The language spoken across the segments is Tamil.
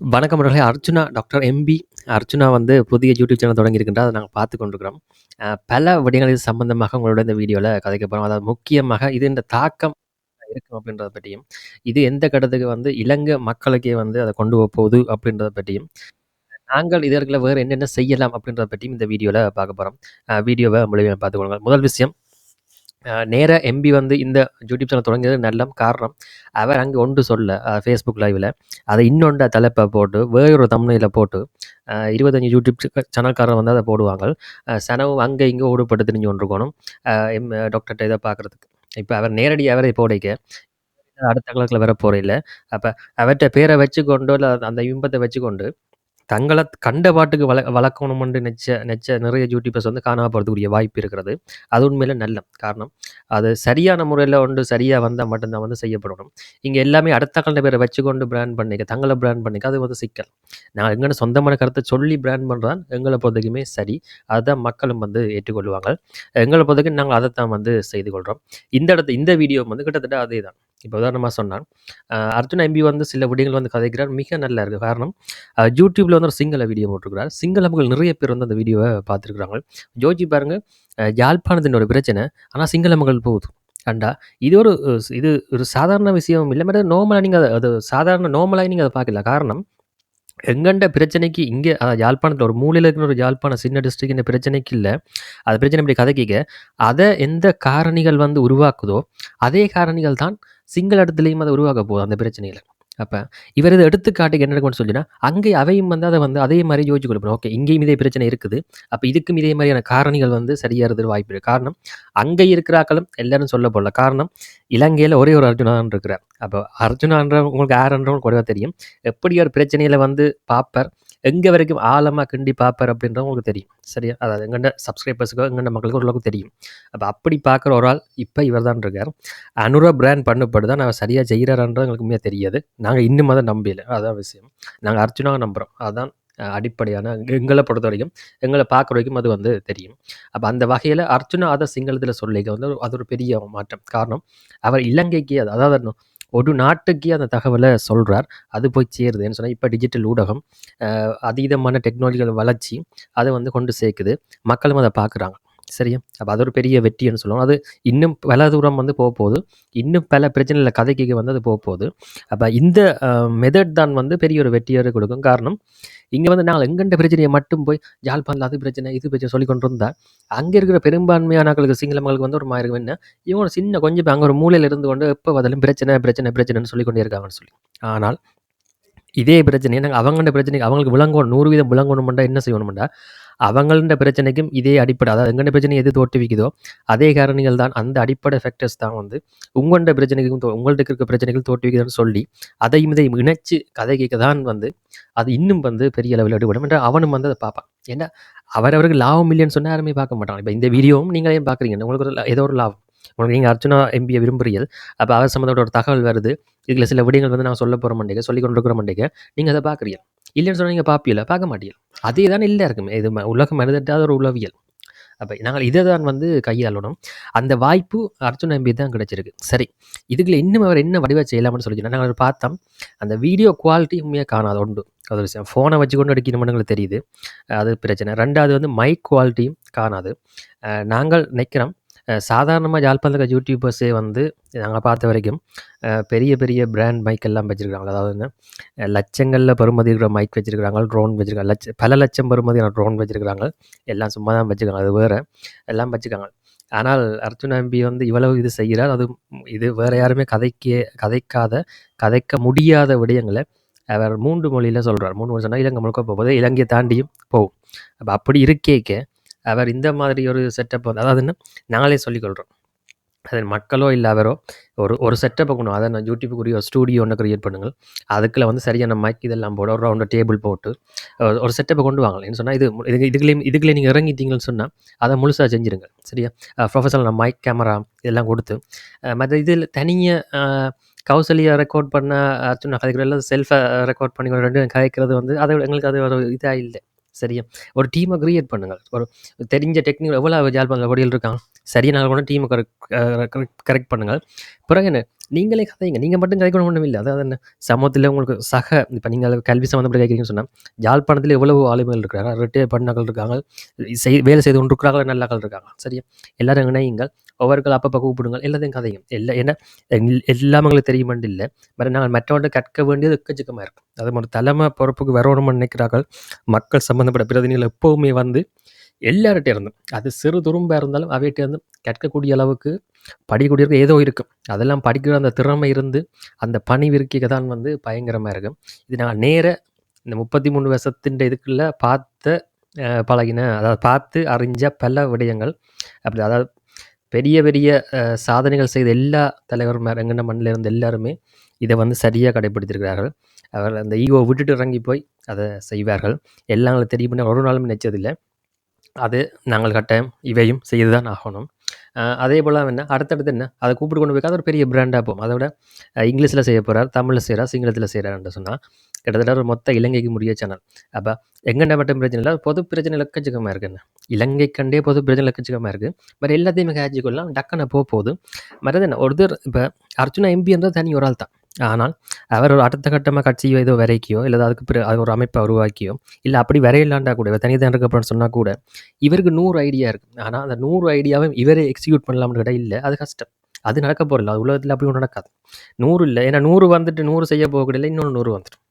வணக்கம் நண்பர்களே! அர்ஜுனா டாக்டர் எம்பி அர்ஜுனா வந்து புதிய யூடியூப் சேனல் தொடங்கியிருக்கின்றார். அதை நாங்கள் பார்த்து கொண்டிருக்கிறோம். பல விடயங்கள் இது சம்பந்தமாக உங்களோட இந்த வீடியோவில் கதைக்க போகிறோம் அதாவது முக்கியமாக இந்த தாக்கம் இருக்கும் அப்படின்றத பற்றியும், இது எந்த கட்டத்துக்கு வந்து இலங்கை மக்களுக்கே வந்து அதை கொண்டு போகுது அப்படின்றத பற்றியும், நாங்கள் இதற்குள்ள வேறு என்னென்ன செய்யலாம் அப்படின்றத பற்றியும் இந்த வீடியோவில் பார்க்க போகிறோம் வீடியோவை முழுமையாக பார்த்துக்கொள்ளுங்கள் முதல் விஷயம் நேராக எம்பி வந்து இந்த யூடியூப் சேனல் தொடங்கியது நல்ல காரணம். அவர் அங்கே ஒன்று சொல்ல ஃபேஸ்புக் லைவில் அதை இன்னொன்று இன்னொண்ட போட்டு, வேறொரு தமிழில் போட்டு, இருபத்தஞ்சி யூடியூப் சேனல்காரர் வந்து அதை போடுவாங்க சனவும் அங்கே இங்கே ஊடுபட்டு திரிஞ்சு கொண்டிருக்கணும். எம் டாக்டர்கிட்ட இதை பார்க்கறதுக்கு. இப்போ அவர் நேரடியாக அவரை போடைக்க, அடுத்த கலர்ல வர அப்போ அவர்கிட்ட பேரை வச்சு கொண்டு இல்லை அந்த பிம்பத்த வச்சுக்கொண்டு, தங்களை கண்ட பாட்டுக்கு வள வளர்க்கணுமென்று நெச்ச நெச்ச நிறைய யூடியூபர்ஸ் வந்து காணாம போகிறதுக்குரிய வாய்ப்பு இருக்கிறது. அது உண்மையில் நல்ல காரணம். அது சரியான முறையில் ஒன்று சரியாக வந்தால் மட்டும்தான் வந்து செய்யப்படணும். இங்கே எல்லாமே அடுத்த கண்ட பேரை வச்சுக்கொண்டு பிராண்ட் பண்ணிக்க, தங்களை பிராண்ட் பண்ணிக்க அது வந்து சிக்கல். நான் எங்கன சொந்தமான கருத்தை சொல்லி பிராண்ட் பண்ணுறான் எங்களை பொறுத்தக்குமே சரி. அதுதான் மக்களும் வந்து ஏற்றுக்கொள்வாங்க. எங்களை பொறுத்தவரைக்கும் அதை தான் வந்து செய்து கொள்கிறோம் இந்த இடத்து இந்த வீடியோ வந்து கிட்டத்தட்ட அதே தான் இப்போ உதாரணமாக சொன்னான் அர்ஜுன் எம்பி வந்து சில விடயங்கள் வந்து கதைக்கிறார். மிக நல்லா இருக்குது காரணம், யூடியூப்பில் வந்து ஒரு சிங்கள வீடியோ போட்டிருக்கிறார். சிங்கள மக்கள் நிறைய பேர் வந்து அந்த வீடியோவை பார்த்துருக்குறாங்க ஜோஜி பாருங்கள் ஜாழ்ப்பாணத்தின் யாழ்ப்பாணத்தின் ஒரு பிரச்சனை. ஆனால் சிங்கள மக்கள் போகுது. கண்டா, இது ஒரு இது ஒரு சாதாரண விஷயம் இல்லை மாதிரி நார்மலா நீங்கள் அது சாதாரண நார்மலா நீங்கள் அதை பார்க்கல காரணம், எங்கண்ட பிரச்சனைக்கு இங்கே யாழ்ப்பாணத்தில் ஒரு மூலையில் இருக்கிற ஒரு யாழ்ப்பாணம் சின்ன டிஸ்ட்ரிக்ட் இந்த பிரச்சனைக்கு இல்லை. அது பிரச்சனை இப்படி கதைக்கிக்க, அதை எந்த காரணிகள் வந்து உருவாக்குதோ, அதே காரணிகள் தான் சிங்கள இடத்துலையும் அதை உருவாக்க போகுது அந்த பிரச்சனையில். அப்போ இவர் இதை எடுத்துக்காட்டுக்கு என்ன நடக்கும்னு சொல்லினா அங்கே அவையும் வந்து அதை வந்து அதே மாதிரி யோசிச்சு கொடுப்போம் ஓகே இங்கேயும் இதே பிரச்சனை இருக்குது. அப்போ இதுக்கும் இதே மாதிரியான காரணிகள் வந்து சரியாகிறது வாய்ப்பு இருக்குது காரணம், அங்கே இருக்கிறாக்களும் எல்லாரும் சொல்ல போடல காரணம், இலங்கையில் ஒரே ஒரு அர்ஜுனான் இருக்கிறார். அப்போ அர்ஜுனான்ற உங்களுக்கு யாருன்றவங்களுக்கு குறைவாக தெரியும். எப்படி ஒரு பிரச்சனையில் வந்து பார்ப்பார், எங்கே வரைக்கும் ஆழமாக கிண்டி பார்ப்பார் அப்படின்றது உங்களுக்கு தெரியும். சரியா? அதாவது எங்கண்ட சப்ஸ்கிரைபர்ஸுக்கோ எங்கண்ட மக்களுக்கோ ஓரளவுக்கு தெரியும். அப்போ அப்படி பார்க்குற ஒரு ஆள் இப்போ இவர் தான் இருக்கார். அனுரா பிராண்ட் பண்ணப்பட்டு தான் நான் சரியாக செய்கிறாரன்றது எங்களுக்கு தெரியாது. நாங்கள் இன்னும் அதை நம்பல. அதான் விஷயம். நாங்கள் அர்ஜுனாவ நம்புகிறோம் அதான் அடிப்படையான எங்களை பொறுத்த வரைக்கும் எங்களை பார்க்குற வரைக்கும் அது வந்து தெரியும். அப்போ அந்த வகையில் அர்ஜுனா அதை சிங்களத்தில் சொல்லிக்க வந்து அது ஒரு பெரிய மாற்றம். காரணம், அவர் இலங்கைக்கு அதாவது ஒரு நாட்டுக்கே அந்த தகவலை சொல்கிறார் அது போய் சேருதுன்னு சொன்னால் இப்போ டிஜிட்டல் ஊடகம், அதீதமான டெக்னாலஜிகள் வளர்ச்சி, அதை வந்து கொண்டு சேர்க்குது. மக்களும் அதை பார்க்குறாங்க. சரியா? அப்போ அது ஒரு பெரிய வெற்றின்னு சொல்லுவோம். அது இன்னும் பல தூரம் வந்து போப்போது. இன்னும் பல பிரச்சனையில் கதைக்கு வந்து அது போக போகுது அப்போ இந்த மெதட் தான் வந்து பெரிய ஒரு வெற்றியாக கொடுக்கும். காரணம், இங்கே வந்து நாங்கள் எங்கெண்ட பிரச்சனையை மட்டும் போய் யாழ்ப்பாணத்தில அது பிரச்சனை, இது பிரச்சனை சொல்லி கொண்டு இருந்தால் அங்கே இருக்கிற பெரும்பான்மையானக்களுக்கு சிங்கள மக்களுக்கு வந்து ஒரு மாதிரி என்ன, இவங்க சின்ன கொஞ்சம் அங்கே ஒரு மூலையில் இருந்து கொண்டு எப்போ பார்த்தாலும் பிரச்சனை, பிரச்சனை, பிரச்சனைன்னு சொல்லி கொண்டே இருக்காங்கன்னு சொல்லி. ஆனால், இதே பிரச்சனையை நாங்கள் அவங்கண்ட பிரச்சனைக்கு அவங்களுக்கு விளங்கணும் 100% விளங்கணும்டா என்ன செய்யணும்டா, அவங்கள்ட பிரச்சனைக்கும் இதே அடிப்படை அதாவது எங்கண்ட பிரச்சனை எது தோற்றுவிக்குதோ, அதே காரணிகள் தான் அந்த அடிப்படை ஃபேக்டர்ஸ் தான் வந்து உங்கள்ட பிரச்சனைக்கும் தோ உங்கள்ட்ட இருக்க பிரச்சனைகள் தோற்றுவிக்குதுன்னு சொல்லி, அதையும் இதையும் இணைச்சு கதை கேட்க தான் வந்து அது இன்னும் வந்து பெரிய அளவில் எடுபடும். என்ற அவனும் வந்து அதை பார்ப்பான். ஏன்னா, அவரவருக்கு லாபம் இல்லைன்னு சொன்னால் யாருமே பார்க்க மாட்டாங்க. இப்போ இந்த வீடியோவும் நீங்களே பார்க்குறீங்க. உங்களுக்கு ஒரு ஏதோ ஒரு லாபம். உங்களுக்கு நீங்கள் அர்ச்சனா எம்பியை விரும்புறீர்கள். அப்போ அவர் சம்மந்தோட ஒரு தகவல் வருது. இதில் சில விடயங்கள் வந்து நான் சொல்ல போகிற மாட்டேங்க, சொல்லிக் கொண்டிருக்கிற மாட்டேங்க. நீங்கள் அதை பார்க்குறீங்க. இல்லைன்னு சொன்னால் நீங்கள் பார்ப்பீங்களா? பார்க்க மாட்டீங்க. அதே தான் இருக்குமே இது ம மனிதட்டாத ஒரு உளவியல். அப்போ நாங்கள் இதை தான் வந்து கையாளணும். அந்த வாய்ப்பு அர்ஜுன் நம்பி தான் கிடைச்சிருக்கு. சரி, இதுக்குள்ள இன்னும் அவர் என்ன வடிவா செய்யலாம்னு சொல்லி நாங்கள் பார்த்தோம். அந்த வீடியோ குவாலிட்டி உண்மையாக காணாது உண்டு அது ஒரு விஷயம். ஃபோனை வச்சுக்கொண்டு எடுக்கணும்னு எங்களுக்கு தெரியுது. அது பிரச்சனை. ரெண்டாவது வந்து மைக் குவாலிட்டியும் காணாது. நாங்கள் நினைக்கிறோம், சாதாரணமாக சாதாரணமா இருக்க யூடியூபர்ஸே வந்து நாங்கள் பார்த்த வரைக்கும், பெரிய பெரிய பிராண்ட் மைக் எல்லாம் அதாவது என்ன, பருமதி இருக்கிற மைக் வச்சுருக்காங்க ட்ரோன் வச்சுருக்காங்க லட்ச பல லட்சம் பருமதியான ட்ரோன் வச்சுருக்காங்க எல்லாம் சும்மா தான் வச்சுருக்காங்க அது வேறு. எல்லாம் வச்சுருக்காங்க. ஆனால் அர்ஜுன் எம்பி வந்து இவ்வளவு இது செய்கிறார். அது இது வேறு யாருமே கதைக்க கதைக்காத, கதைக்க முடியாத விடயங்களை அவர் மூன்று மொழியில் சொல்கிறார் மூணு மொழி சொன்னால் இலங்கை முழுக்க போகும்போது இலங்கையை தாண்டியும் போகும். அப்போ அப்படி இருக்கேக்க, அவர் இந்த மாதிரி ஒரு செட்டப் அதாவது என்ன, நாங்களே சொல்லிக்கொள்கிறோம் அது மக்களோ இல்லை அவரோ, ஒரு ஒரு செட்டப்பை கொண்டு அதை நான் யூடியூப்க்குரிய ஒரு ஸ்டூடியோ ஒன்று க்ரியேட் பண்ணுங்கள். அதுக்குள்ள வந்து சரியான மைக் இதெல்லாம் போட ஒரு ரவுண்டு டேபிள் போட்டு, ஒரு செட்டப்பை கொண்டு வாங்க. சொன்னால் இது இது இதுக்குள்ளே இதுக்குள்ளே நீங்கள் இறங்கிட்டீங்கன்னு சொன்னால் அதை முழுசாக செஞ்சுருங்க. சரியா? ப்ரொஃபஷனல் மைக், கேமரா இதெல்லாம் கொடுத்து மற்ற இதில் தனியாக தனியா கௌசல்யா ரெக்கார்ட் பண்ண அர்ச்சுனா எல்லாம் செல்ஃபை ரெக்கார்ட் பண்ணி 2 கதைக்கிறது வந்து அதை எங்களுக்கு அது ஒரு இதாக இல்லை சரியா? ஒரு டீமை க்ரியேட் பண்ணுங்கள் ஒரு தெரிஞ்ச டெக்னிக் எவ்வளோ யாழ்ப்பாணத்தில கொடிகள் இருக்காங்க. சரியான கூட டீமை கரெக்ட் கரெக்ட் பண்ணுங்கள். பிறகு என்ன? நீங்களே கதைங்க. நீங்கள் மட்டும் கதைக்கணும் ஒன்றும் இல்லை அதாவது என்ன? சமூகத்தில் உங்களுக்கு சக இப்போ நீங்கள் கல்வி சம்மந்தப்பட்ட கேட்குறீங்கன்னு சொன்னால் யாழ்ப்பாணத்தில் எவ்வளவு ஆளுமைகள் இருக்கிறாங்க? ரிட்டையர் பண்ணாக்கள் இருக்காங்க. செய் வேலை செய்து கொண்டு இருக்கிறாங்க நல்லாக்கள் இருக்காங்க. சரியா? எல்லாரும் இணையுங்கள். ஒவ்வொருக்கள் அப்பப்போ கூப்பிடுங்கள். எல்லாத்தையும் கதைங்க. எல்லா ஏன்னா எல்- எல்லாம் எங்களுக்கு தெரியுமென்று இல்லை. பட் நாங்கள் மற்றவன்ட்ட கற்க வேண்டியது எக்கச்சக்கமாக இருக்கும். அது மாதிரி தலைமை பொறுப்புக்கு வரணும்னு நினைக்கிறார்கள். மக்கள் சம்மந்தப்பட்ட பிரதிநிதிகள் எப்போவுமே வந்து எல்லார்கிட்ட இருந்தும். அது சிறு துரும்பாக இருந்தாலும் அவைகிட்ட இருந்து கேட்கக்கூடிய அளவுக்கு படிக்கக்கூடிய ஏதோ இருக்கும் அதெல்லாம் படிக்கிற அந்த திறமை இருந்து அந்த பணி விற்கிக்க தான் வந்து பயங்கரமாக இருக்கும் இது நான் நேர இந்த முப்பத்தி மூணு வருஷத்தின் இதுக்குள்ள பார்த்த பழகின அதாவது பார்த்து அறிஞ்ச பல விடயங்கள். அப்படி அதாவது பெரிய பெரிய சாதனைகள் செய்த எல்லா தலைவரும் எங்கன மண்ணில் இருந்த எல்லாருமே இதை வந்து சரியாக கடைபிடித்திருக்கிறார்கள் அவர் அந்த ஈகோ விட்டுட்டு இறங்கி போய் அதை செய்வார்கள். எல்லாங்களும் எங்களுக்கு தெரியும் ஒரு நாளும் நினைச்சதில்லை. அது நாங்கள் கட்டாயம் இவையும் செய்து தான் ஆகணும் அதே போல் என்ன அடுத்தடுத்து என்ன அதை கூப்பிட்டு கொண்டு போய் அது ஒரு பெரிய பிராண்டாக போகும் அதை விட இங்கிலீஷில் செய்ய போகிறார் தமிழில் செய்கிறார் சிங்களத்தில் செய்கிறாருன்னு சொன்னால் கிட்டத்தட்ட ஒரு மொத்த இலங்கைக்கு முடிய சேனல் அப்போ எங்கெண்ட மட்டும் பிரச்சனை இல்லை பொது பிரச்சனை எக்கச்சக்கமாக இருக்குன்னு இலங்கை கண்டே பொது பிரச்சனை எக்கச்சக்கமாக இருக்குது பட் எல்லாத்தையுமே கேட்சி டக்குன்னு போக போகுது. மற்றது என்ன ஒருத்தர் இப்போ அர்ஜுனா எம்பின்றது தனி ஒரு ஆள் தான் ஆனால் அவர் ஒரு அடுத்த கட்டமாக கட்சியோ ஏதோ வரைக்கியோ இல்லை அதுக்கு பிறகு அது ஒரு அமைப்பை உருவாக்கியோ இல்லை அப்படி வரையிலாண்டா கூட இவர் தனி சொன்னால் கூட இவருக்கு நூறு ஐடியா இருக்குது ஆனால் அந்த நூறு ஐடியாவை இவரே எக்ஸிக்யூட் பண்ணலாம்னு கேட்டால் இல்லை அது கஷ்டம். அது நடக்க போகிறதில்ல அது உலகத்தில் அப்படி ஒன்றும் நடக்காது. நூறு இல்லை ஏன்னா நூறு வந்துட்டு நூறு செய்ய போகக்கூடாது இன்னொன்று நூறு வந்துடும்.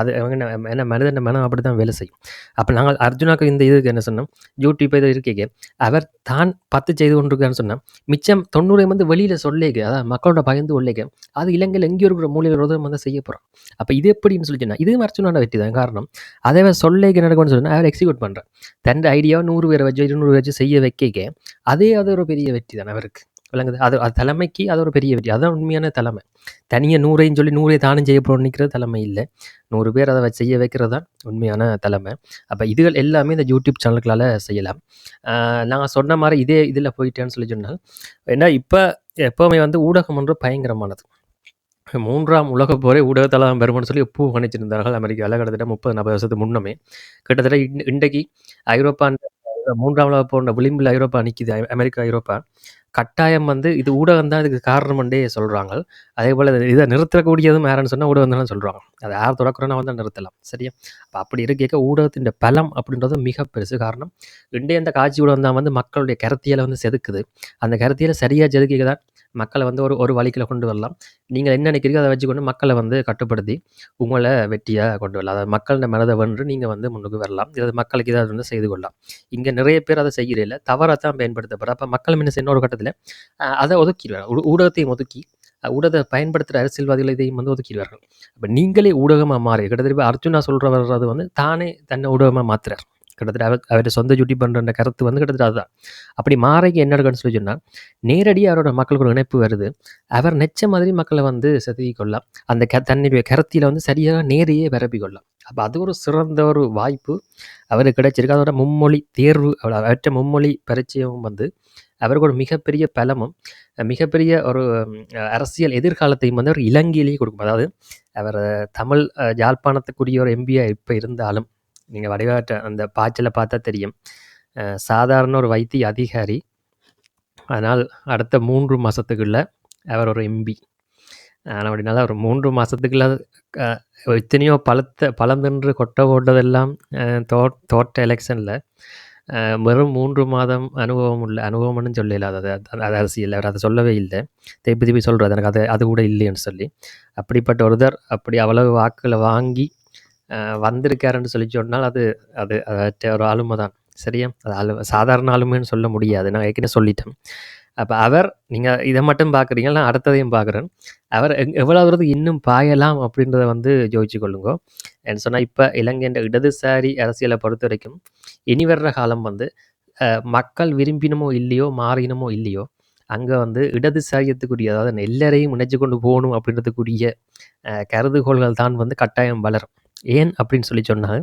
அது அவங்க என்ன ஏன்னா மனிதன் மனம் அப்படி தான் வேலை செய்யும். அப்போ நாங்கள் அர்ஜுனாக்கு இந்த இதுக்கு என்ன சொன்னோம்? யூடியூப் இது இருக்கீங்க. அவர் தான் பத்து செய்து கொண்டிருக்கான்னு சொன்னால் மிச்சம் தொண்ணூறை வந்து வெளியில் சொல்லேங்க அதாவது மக்களோட பயந்து உள்ளேங்க அது இலங்கையில் எங்கேயோ இருக்கிற மூலையில் ரோதம் வந்து செய்ய போகிறோம் அப்போ இது எப்படின்னு சொல்லி சொன்னால் இது அர்ஜுனான வெற்றி தான். காரணம் அதை அவர் நடக்கும்னு சொன்னால் அவர் எக்ஸிக்யூட் பண்ணுறேன் தன் ஐடியாவை நூறு பேரை வச்சு இருநூறு வச்சு செய்ய வைக்க அதே அது ஒரு பெரிய வெற்றி தான் அவருக்கு. விளங்குது. அது அது தலைமைக்கு அது ஒரு பெரிய வெற்றி. அதான் உண்மையான தலைமை. தனியாக நூறையும் சொல்லி நூறை தானும் செய்ய போகிறோம் தலைமை இல்லை. நூறு பேர் அதை செய்ய வைக்கிறது தான் உண்மையான தலைமை. அப்போ இதுகள் எல்லாமே இந்த யூடியூப் சேனல்களால் செய்யலாம். நாங்கள் சொன்ன மாதிரி இதே இதில் போயிட்டேன்னு சொல்லி சொன்னால் ஏன்னா இப்போ எப்போவுமே வந்து ஊடகம் ஒன்று பயங்கரமானது. மூன்றாம் உலகப் போரே ஊடகத்தலாம் பெருமன்னு சொல்லி எப்போ கணிச்சிருந்தார்கள் அமெரிக்காவில் கிட்டத்தட்ட முப்பது நாற்பது வருஷத்துக்கு முன்னமே. கிட்டத்தட்ட இன் இன்றைக்கு ஐரோப்பா மூன்றாம் உலக போன்ற விளிம்பில் ஐரோப்பா நிற்கிது அமெரிக்கா ஐரோப்பா. கட்டாயம் வந்து இது ஊடகம் தான் இதுக்கு காரணம்ன்றே சொல்கிறாங்க அதே போல் இதை நிறுத்தக்கூடியதும் யாருன்னு சொன்னால் ஊடகம் தான் சொல்கிறாங்க அதை யார் தொடக்கிறோன்னா வந்து நிறுத்தலாம். சரியா? அப்போ அப்படி இருக்க ஊடகத்தின் பலம் அப்படின்றது மிக பெருசு காரணம். இன்றைய அந்த காட்சி ஊடகம் தான் வந்து மக்களுடைய கருத்தியலை வந்து செதுக்குது. அந்த கருத்தியலை சரியாக செதுக்கிக்க தான் மக்களை வந்து ஒரு ஒரு வழிக்கில் கொண்டு வரலாம். நீங்கள் என்ன நினைக்கிறீங்க அதை வச்சுக்கொண்டு மக்களை வந்து கட்டுப்படுத்தி உங்களை வெட்டியாக கொண்டு வரலாம். அதாவது மக்களோட மனதை வென்று நீங்கள் வந்து முன்னுக்கு வரலாம். இது மக்களுக்கு ஏதாவது வந்து செய்து கொள்ளலாம். இங்கே நிறைய பேர் அதை செய்கிறதில்ல தவறாக தான் பயன்படுத்தப்படுற. அப்போ மக்கள் என்ன இன்னொரு ஒரு கட்டத்தில் அதை ஒதுக்கிடுவாங்க ஊடகத்தையும் ஒதுக்கி ஊடகத்தை பயன்படுத்துகிற அரசியல்வாதிகள் இதையும் வந்து ஒதுக்கிடுவார்கள். அப்போ நீங்களே ஊடகமாக மாறி கிட்டத்தட்ட அர்ஜுனா சொல்கிற வர்றது வந்து தானே தன்னை ஊடகமாக மாற்றுறார் கிட்டத்தட்ட அவர் அவருடைய சொந்த ஜூட்டி பண்ணுற கருத்து வந்து கிட்டத்தட்ட அதுதான். அப்படி மாறைக்கு என்ன நடக்குன்னு சொல்லி சொன்னால் நேரடியாக அவரோட மக்களுக்கு ஒரு இணைப்பு வருது. அவர் நெச்ச மாதிரி மக்களை வந்து செதுக்கி கொள்ளலாம் அந்த க தன்னுடைய கருத்தியில் வந்து சரியாக நேரையே பரப்பி கொள்ளலாம் அப்போ அது ஒரு சிறந்த ஒரு வாய்ப்பு அவருக்கு கிடைச்சிருக்கு. அதோட மும்மொழி தேர்வு அவற்ற அவற்றை மும்மொழி பரிச்சயமும் வந்து அவருக்கு ஒரு மிகப்பெரிய பலமும் மிகப்பெரிய ஒரு அரசியல் எதிர்காலத்தையும் வந்து அவர் இலங்கையிலேயே கொடுக்கும். அதாவது அவர் தமிழ் யாழ்ப்பாணத்துக்குரிய ஒரு எம்பியாக இப்போ இருந்தாலும் நீங்கள் வடிவாட்ட அந்த பாய்ச்சலை பார்த்தா தெரியும். சாதாரண ஒரு வைத்திய அதிகாரி. ஆனால் அடுத்த மூன்று மாதத்துக்குள்ள அவர் ஒரு எம்பி ஆனால் அப்படினால ஒரு மூன்று மாதத்துக்குள்ள எத்தனையோ பழத்த பழம் தின்று கொட்டை போட்டதெல்லாம் தோ தோட்ட எலெக்ஷனில் வெறும் மூன்று மாதம் அனுபவம் உள்ள அனுபவம்னு சொல்லல. அது அது அரசியல். அவர் அதை சொல்லவே இல்லை. திருப்பி திருப்பி சொல்கிறது எனக்கு அது அது கூட இல்லைன்னு சொல்லி. அப்படிப்பட்ட ஒருத்தர் அப்படி அவ்வளவு வாக்குகளை வாங்கி வந்திருக்காருன்னு சொல்லி சொன்னால் அது அது ஒரு ஆளுமை தான் சரியா? அது ஆளு சாதாரண ஆளுமைன்னு சொல்ல முடியாது. நான் ஏற்கனவே சொல்லிட்டேன். அப்போ அவர் நீங்கள் இதை மட்டும் பார்க்குறீங்க நான் அடுத்ததையும் பார்க்குறேன். அவர் எங் எவ்வளோ தூரத்துக்கு இன்னும் பாயலாம் அப்படின்றத வந்து யோசிச்சு கொள்ளுங்க. என்ன சொன்னால் இப்போ இலங்கையின் இடதுசாரி அரசியலை பொறுத்த வரைக்கும் இனி வர்ற காலம் வந்து மக்கள் விரும்பினமோ இல்லையோ மாறினமோ இல்லையோ அங்கே வந்து இடதுசாரியத்துக்குரிய அதாவது எல்லாரையும் இணைச்சு கொண்டு போகணும் அப்படின்றதுக்குரிய கருதுகோள்கள் தான் வந்து கட்டாயம் வளரும். ஏன் அப்படின்னு சொல்லி சொன்னால்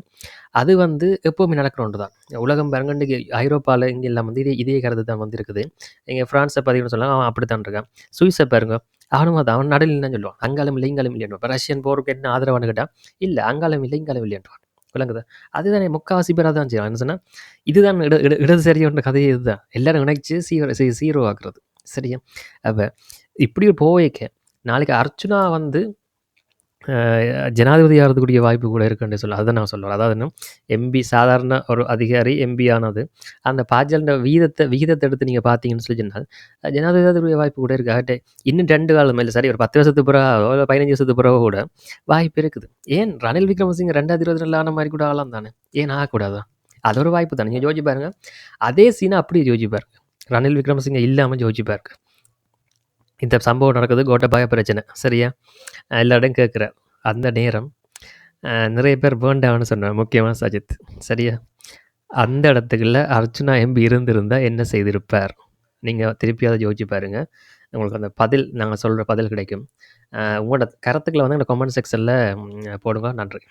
அது வந்து எப்போவுமே நடக்கிற ஒன்று தான். உலகம் பரங்கண்டு ஐரோப்பாவில் இங்கே எல்லாம் வந்து இதே இதே கருத்து தான் வந்து இருக்குது இங்கே ஃப்ரான்ஸை பார்த்தீங்கன்னு சொன்னால் அவன் அப்படி தான் இருக்கான். சுவிஸை பாருங்க. அவனும் அது அவன் நடுவில் தான் சொல்லுவான். அங்காலம் இல்லை இங்காலம் இல்லைன்னு இப்போ ரஷ்யன் போருக்கு என்ன ஆதரவானு கேட்டால் இல்லை அங்காலம் இல்லை இங்காலம் இல்லைன்றான் விளங்குதா? அதுதானே முக்காவாசி பேராக தான் செய்யலாம் என்ன சொன்னால் இதுதான் இட இட இடதுசாரியோட கதையே இதுதான். எல்லாரும் இணைச்சு சீர சீரோ ஆக்குறது. சரியா? அப்போ இப்படி போவேக்க நாளைக்கு அர்ச்சுனா வந்து அ ஜனாதிபதி வாய்ப்பு கூட இருக்குன்னு சொல்ல அதை நான் சொல்லுவேன் அதாவது என்ன, எம்பி சாதாரண ஒரு அதிகாரி எம்பி ஆனது, அந்த பாஜல விகிதத்தை விகிதத்தை எடுத்து நீங்கள் பார்த்தீங்கன்னு சொல்லி சொன்னால், ஜனாதிபதி வாய்ப்பு கூட இருக்குது ஆகட்டே இன்னும் ரெண்டு காலம் இல்லை சரி ஒரு 10 வருஷத்துக்கு பிறகோ, இல்ல 15 வருஷத்துக்கு பிறகோ கூட வாய்ப்பு இருக்குது. ஏன் ரணில் விக்ரமசிங்க 2024 ஆன மாதிரி கூட ஆகலாம் தானே! ஏன் ஆகக்கூடாதா? அது ஒரு வாய்ப்பு தானே. நீங்கள் யோசிச்சு அதே சீனை அப்படியே யோசிச்சு ரணில் விக்ரமசிங்க இல்லாமல் யோசிச்சு இந்த சம்பவம் நடக்குது கோட்டபாய பிரச்சனை. சரியா? எல்லா கேட்குற அந்த நேரம் நிறைய பேர் வேண்டாம்னு சொன்னாங்க. முக்கியமான சஜித். சரியா? அந்த இடத்துக்குள்ள அர்ச்சுனா எம்பி இருந்திருந்தால் என்ன செய்திருப்பார்? நீங்கள் திருப்பி அதை யோசிச்சு பாருங்கள் உங்களுக்கு அந்த பதில் நாங்கள் சொல்கிற பதில் கிடைக்கும். உங்களோட கருத்துக்கள வந்து எங்க கமெண்ட் செக்ஷனில் போடுங்க. நன்றி.